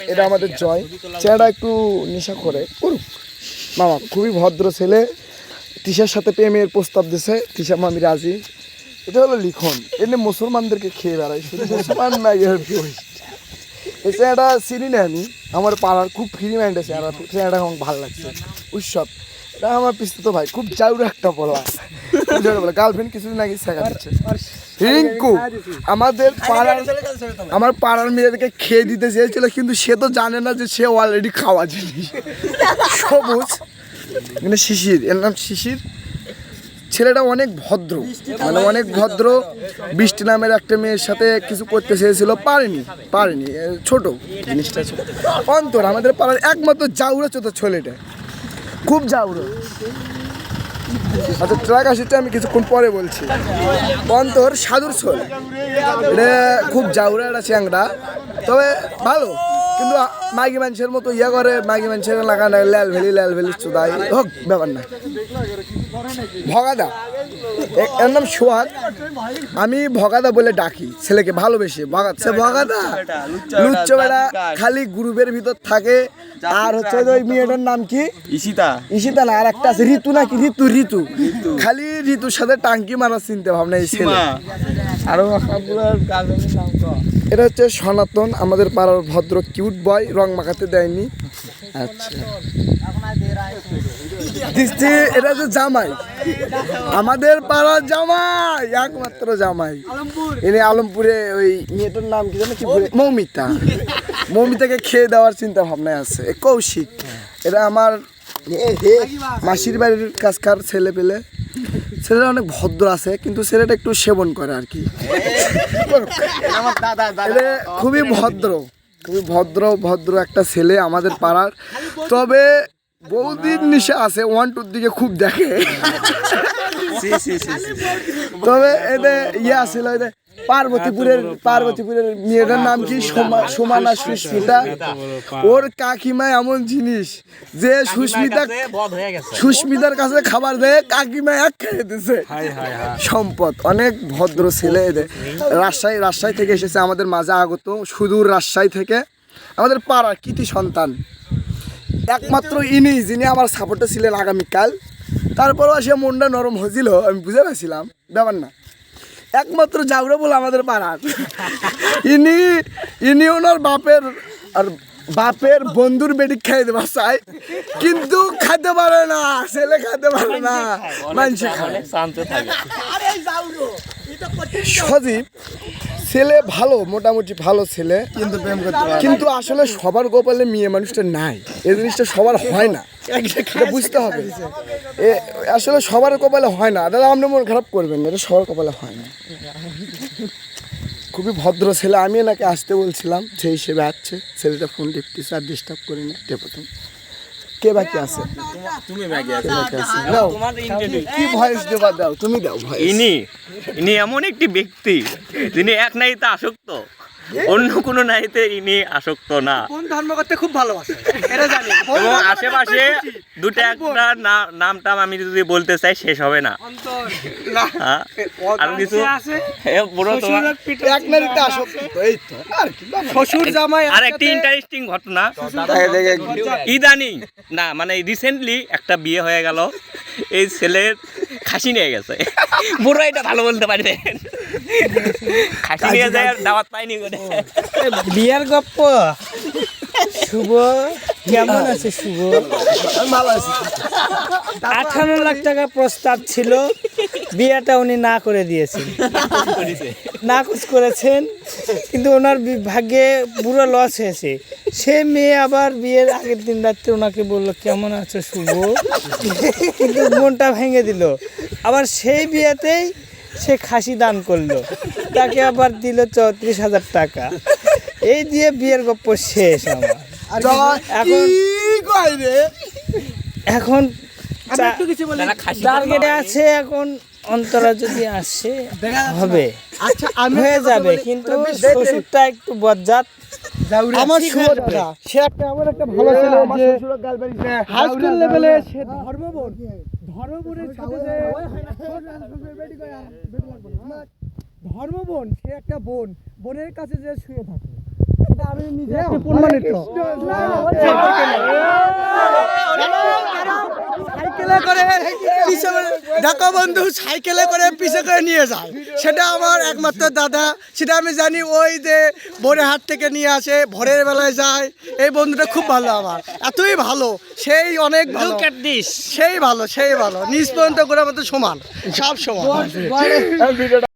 এটা আমাদের জয়। ছেলেটা একটু নেশা করে। করুক। মামা খুবই ভদ্র ছেলে। তিশার সাথে প্রেমের প্রস্তাব দিছে। তিশা মামি রাজি। এটা হলো লিখন। এমনি মুসলমানদেরকে খেয়ে বেড়ায়। শুধু মুসলমান না ইয়ে এই ছেলেটা চিনি না আমি। আমার পাড়ার খুব ফ্রি মাইন্ড আছে আর ছেলেটা আমার ভালো লাগছে। উৎসব। এটা আমার পিস্তুত ভাই। খুব জাউর একটা বলা। গার্লফ্রেন্ড কিছুদিন আগে শেখা দিচ্ছে। রিঙ্কু আমাদের পাড়ার আমার পাড়ার মেয়েদেরকে খেয়ে দিতে চেয়েছিল কিন্তু সে তো জানে না যে সে অলরেডি খাওয়া জিনিস। সবুজ মানে শিশির এর নাম শিশির। ছেলেটা অনেক ভদ্র মানে অনেক ভদ্র। বৃষ্টি নামের একটা মেয়ের সাথে কিছু করতে চেয়েছিল পারেনি পারেনি ছোট জিনিসটা ছোট। অন্তর আমাদের পাড়ার একমাত্র জাউরা চোদ্দ ছেলেটা। খুব জাউরো। আচ্ছা ট্রাক আসিতে আমি কিছুক্ষণ পরে বলছি। অন্তর সাধুর ছোল। এটা খুব জাউরা একটা চ্যাংরা তবে ভালো। কিন্তু মাগি মানুষের মতো ইয়ে করে মাগি মানুষের লাগানো লাল ভেলি লাল ভেলি চুদাই হোক ব্যাপার না। ভগাদা এর নাম সোহাগ। আমি ভগাদা বলে ডাকি ছেলেকে ভালোবেসে। ভগাদ সে ভগাদা। লুচ্চ বেড়া খালি গ্রুপের ভিতর থাকে। আর হচ্ছে ওই মেয়েটার নাম কি? ইশিতা ঈশিতা না আর একটা আছে ঋতু নাকি? ঋতু ঋতু। খালি ঋতুর সাথে টাঙ্কি মারার চিন্তা ভাবনা এই ছেলে। আরও আপনার গার্লফ্রেন্ডের নাম এটা হচ্ছে সনাতন আমাদের পাড়ার ভদ্র কিউট বয় রং মাখাতে দেয়নি। আচ্ছা। দিচ্ছি এটা হচ্ছে জামাই। আমাদের পাড়ার জামাই একমাত্র জামাই। এনে আলমপুরে ওই মেয়েটার নাম কি জানো কি মৌমিতা। মৌমিতাকে খেয়ে দেওয়ার চিন্তা ভাবনায় আছে। কৌশিক। এটা আমার মাসির বাড়ির কাছকার ছেলে পেলে। ছেলেটা অনেক ভদ্র আছে কিন্তু ছেলেটা একটু সেবন করে আর কি। খুবই ভদ্র খুবই ভদ্র ভদ্র একটা ছেলে আমাদের পাড়ার। তবে বহুদিন নিশা আছে ওয়ান টুর দিকে খুব দেখে। তবে এতে ইয়ে এতে পার্বতীপুরের পার্বতীপুরের মেয়েটার নাম কি? সোমা- সোমানা সুস্মিতা? ওর কাকিমা এমন জিনিস যে সুস্মিতা বধ হয়ে গেছে। সুস্মিতার কাছে খাবার দেয় কাকিমা এক খেয়ে দিছে। সম্পদ। অনেক ভদ্র ছেলে এদের। রাজশাহী রাজশাহী থেকে এসেছে আমাদের মাঝে আগত সুদূর রাজশাহী থেকে। আমাদের পাড়ার কৃতি সন্তান। একমাত্র ইনি যিনি আমার সাপোর্টে ছিলেন আগামীকাল। তারপরও সে মনটা নরম হয়েছিল আমি বুঝে পাচ্ছিলাম ব্যাপার না। একমাত্র জাগরে বলে আমাদের পাড়ার। ইনি ইনি ওনার বাপের আর বাপের বন্ধুর বেটি খাইতে বাসায় কিন্তু খাইতে পারে না ছেলে খাইতে পারে না মানুষ সজীব ছেলে ভালো মোটামুটি ভালো ছেলে। কিন্তু প্রেম করতে কিন্তু আসলে সবার কপালে মেয়ে মানুষটা নাই। এই জিনিসটা সবার হয় না। এটা বুঝতে হবে। এ আসলে সবার কপালে হয় না। দাদা আপনি মন খারাপ করবেন না এটা সবার কপালে হয় না। খুবই ভদ্র ছেলে। আমি এনাকে আসতে বলছিলাম সেই হিসেবে আসছে। ছেলেটা ফোন টিপতেছে আর ডিস্টার্ব করি না। টেপো কে বাকি আছে? তুমি বাকি আছে। দাও। কি ভয়েস দেবা দাও? তুমি দাও ভয়েস ইনি ইনি এমন একটি ব্যক্তি যিনি এক নাইতে আসক্ত। অন্য কোনো নারীতে ইনি আসক্ত না। কোন ধর্ম করতে খুব ভালোবাসে এটা জানি। এবং আশেপাশে দুটো একটা নাম টাম আমি যদি বলতে চাই শেষ হবে না। অন্তর? আর কিছু আর একটি ইন্টারেস্টিং ঘটনা। ইদানিং না মানে রিসেন্টলি একটা বিয়ে হয়ে গেল। এই ছেলের খাসি নিয়ে গেছে। বুড়ো এটা ভালো বলতে পারবেন খাসি নিয়ে যায় আর দাওয়াত পাইনি করে বিয়ার গপ্প। শুভ? কেমন আছে শুভ? ভালো আছি আঠারো লাখ টাকা প্রস্তাব ছিল। বিয়েটা উনি না করে দিয়েছেন। নাকচ করেছেন। কিন্তু ওনার ভাগ্যে পুরো লস হয়েছে। সে মেয়ে আবার বিয়ের আগের দিন রাত্রে ওনাকে বলল, কেমন আছো শুভ? কিন্তু মনটা ভেঙে দিল। আবার সেই বিয়েতেই সে খাসি দান করল। তাকে আবার দিল চৌত্রিশ হাজার টাকা। এই দিয়ে বিয়ের গপ্প শেষ আমার। এখন এখন টার্গেটে আছে এখন অন্তরা যদি আসে হবে। আচ্ছা আমি হয়ে যাবে কিন্তু শ্বশুরটা একটু বজ্জাত। আমার সে একটা আমার একটা ভালো ছিল যে হাই স্কুল লেভেলে সে ধর্মবোন। ধর্মবোনের সাথে যে ধর্মবোন সে একটা বোন। বোনের কাছে যে শুয়ে থাকে। প্রমাণিত সাইকেলে করে পিছে করে ঢাকা বন্ধু সাইকেলে করে পিছে করে নিয়ে যায়। সেটা আমার একমাত্র দাদা। সেটা আমি জানি ওই যে ভোরে হাট থেকে নিয়ে আসে ভোরের বেলায় যায়। এই বন্ধুটা খুব ভালো আমার। এতই ভালো সেই অনেক ভালো। সেই ভালো সেই ভালো। নিজ পর্যন্ত করে আমাদের সমান সব সমান। ভিডিওটা